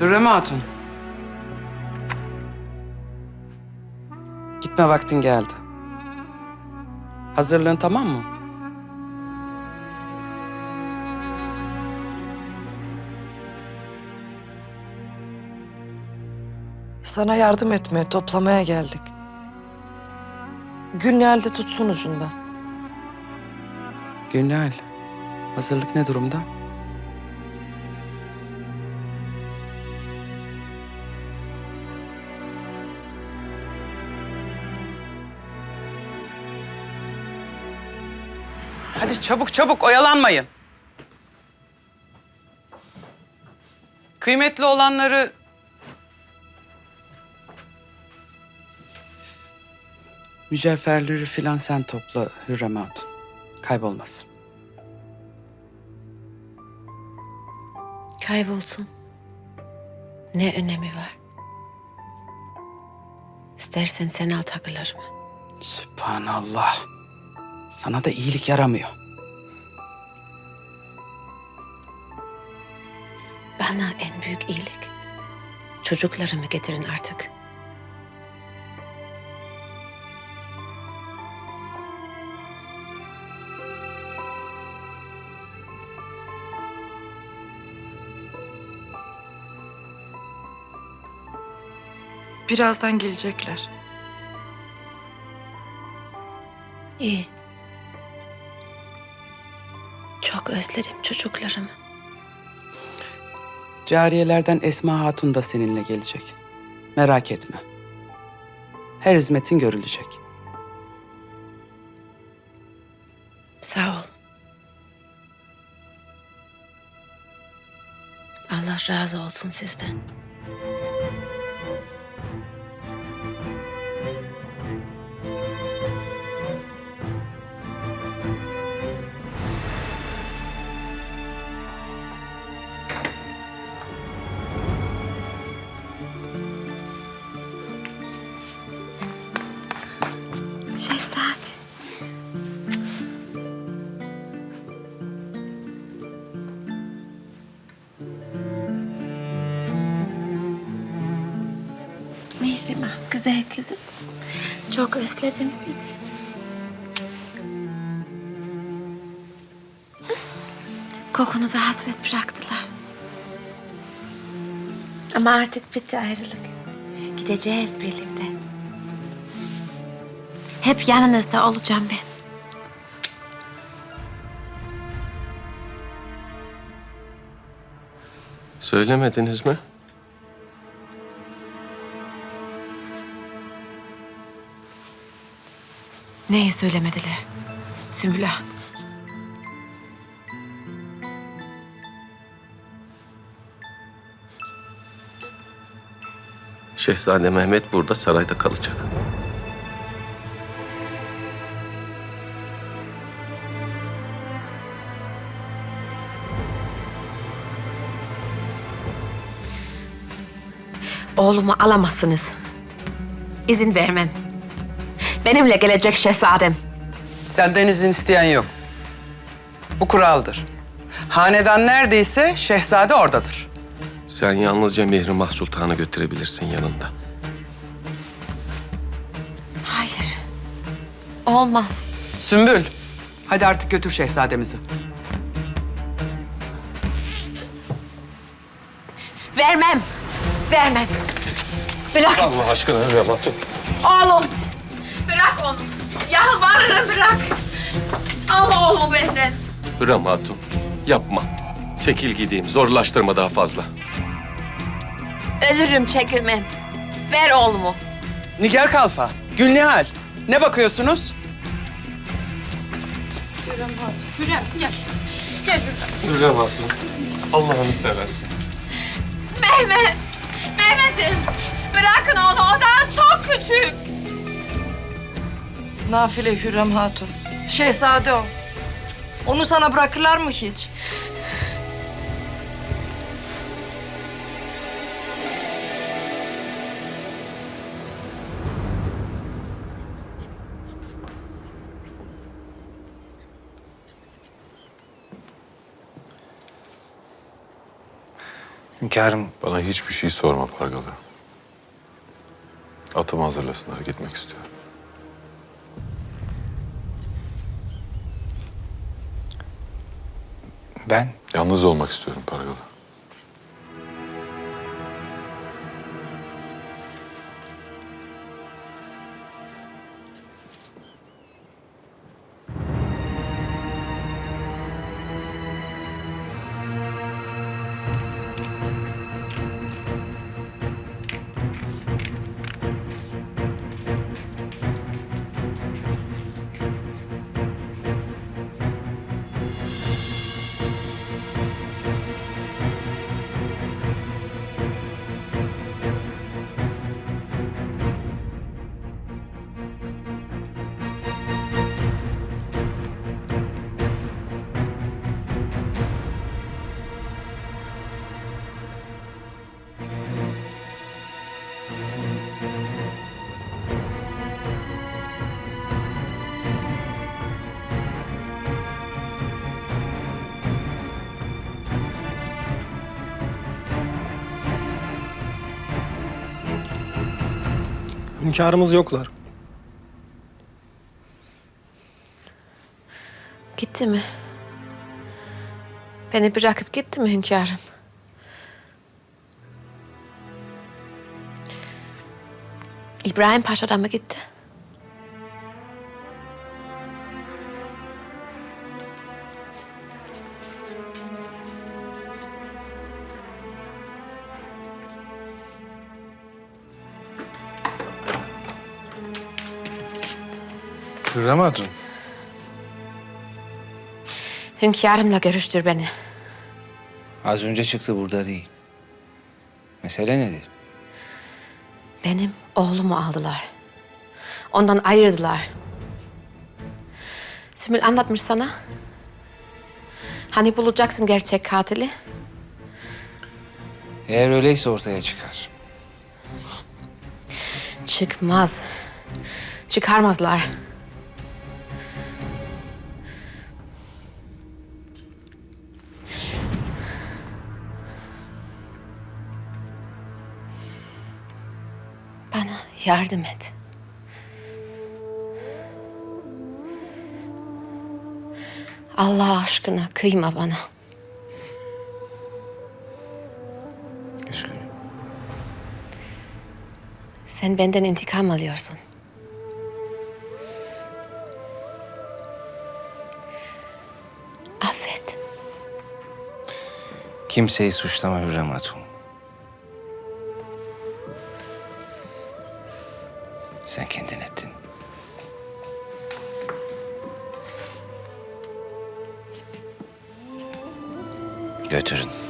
Hürrem Hatun. Gitme vaktin geldi. Hazırlığın tamam mı? Sana yardım etmeye, toplamaya geldik. Gülnihal'de tutsun ucundan. Gülnihal, hazırlık ne durumda? Hadi çabuk çabuk oyalanmayın. Kıymetli olanları mücevherleri filan sen topla Hürrem Hatun. Kaybolmasın. Kaybolsun. Ne önemi var? İstersen sen al takılarımı. Sübhanallah. Sana da iyilik yaramıyor. Bana en büyük iyilik. Çocuklarımı getirin artık. Birazdan gelecekler. İyi. Çok özledim çocuklarımı. Cariyelerden Esma Hatun da seninle gelecek. Merak etme. Her hizmetin görülecek. Sağ ol. Allah razı olsun sizden. Mihrimah, güzel kızım. Çok özledim sizi. Kokunuza hasret bıraktılar. Ama artık bitti ayrılık. Gideceğiz birlikte. Hep yanınızda olacağım ben. Söylemediniz mi? Neyi söylemediler? Sümbül Ağa. Şehzade Mehmet burada sarayda kalacak. Oğlumu alamazsınız. İzin vermem. Benimle gelecek şehzadem. Senden izin isteyen yok. Bu kuraldır. Hanedan neredeyse şehzade oradadır. Sen yalnızca Mihrimah Sultan'ı götürebilirsin yanında. Hayır. Olmaz. Sümbül, hadi artık götür şehzademizi. Vermem. Vermem. Bırak Allah aşkına Hatun. oğlum. Bırak onu. Yalvarırım bırak. Alma oğlumu benden. Hürrem Hatun yapma. Çekil gideyim zorlaştırma daha fazla. Ölürüm çekilmem. Ver oğlumu. Nigar Kalfa, Gülnihal. Ne bakıyorsunuz? Hürrem gel. Gel Hürrem. Hürrem Hatun Allah'ını seversin. Mehmet. Mehmet'im. Bırakın onu. O daha çok küçük. Nafile Hürrem Hatun. Şehzade o. Onu sana bırakırlar mı hiç? Hünkârım Bana hiçbir şey sorma Pargalı. Atımı hazırlasınlar, gitmek istiyorum. Ben Yalnız olmak istiyorum Pargalı. Hünkârımız yoklar. Gitti mi? Beni bırakıp gitti mi hünkârım? İbrahim Paşa'dan mı gitti? Hürrem Hatun. Hünkârımla görüştür beni. Az önce çıktı burada değil. Mesele nedir? Benim oğlumu aldılar. Ondan ayırdılar. Sümül anlatmış sana. Hani bulacaksın gerçek katili? Eğer öyleyse ortaya çıkar. Çıkmaz. Çıkarmazlar. Yardım et. Allah aşkına kıyma bana. Üzgünüm. Sen benden intikam alıyorsun. Affet. Kimseyi suçlama Hürrem Hatun. Götürün.